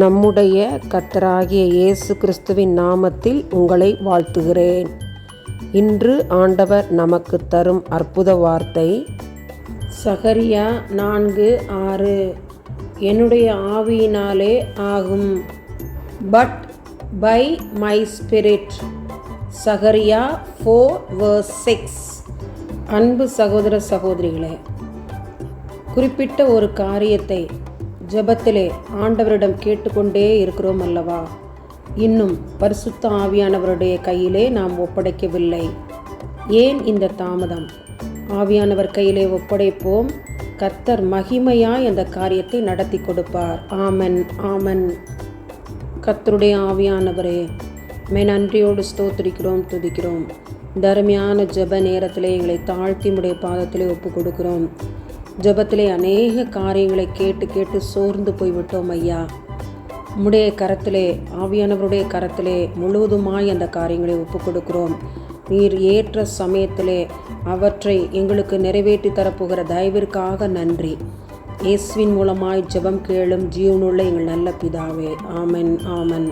நம்முடைய கத்தராகிய இயேசு கிறிஸ்துவின் நாமத்தில் உங்களை வாழ்த்துகிறேன். இன்று ஆண்டவர் நமக்கு தரும் அற்புத வார்த்தை சகரியா நான்கு ஆறு என்னுடைய ஆவியினாலே ஆகும். பட் பை மை ஸ்பிரிட் சகரியா ஃபோர் வேர்ஸ் சிக்ஸ் அன்பு சகோதர சகோதரிகளே குறிப்பிட்ட ஒரு காரியத்தை ஜபத்திலே ஆண்டவரிடம் கேட்டுக்கொண்டே இருக்கிறோம் அல்லவா? இன்னும் பரிசுத்த ஆவியானவருடைய கையிலே நாம் ஒப்படைக்கவில்லை. ஏன் இந்த தாமதம்? ஆவியானவர் கையிலே ஒப்படைப்போம். கர்த்தர் மகிமையாய் அந்த காரியத்தை நடத்தி கொடுப்பார். ஆமன் ஆமன். கர்த்தருடைய ஆவியானவரே மே நன்றியோடு ஸ்தோத்திரிக்கிறோம் துதிக்கிறோம். தருமையான ஜப ஜெப நேரத்திலே எங்களை தாழ்த்தி முடைய பாதத்திலே ஒப்பு கொடுக்கிறோம் ஜபத்திலே அநேக காரியங்களை கேட்டு கேட்டு சோர்ந்து போய்விட்டோம் ஐயா. உம்முடைய கரத்திலே ஆவியானவருடைய கரத்திலே முழுவதுமாய் அந்த காரியங்களை ஒப்பு கொடுக்கிறோம் நீர் ஏற்ற சமயத்திலே அவற்றை எங்களுக்கு நிறைவேற்றி தரப்போகிற தயவிற்காக நன்றி. இயேசுவின் மூலமாய் ஜெபம் கேளும் ஜீவனுள்ள எங்கள் நல்ல பிதாவே. ஆமன் ஆமன்.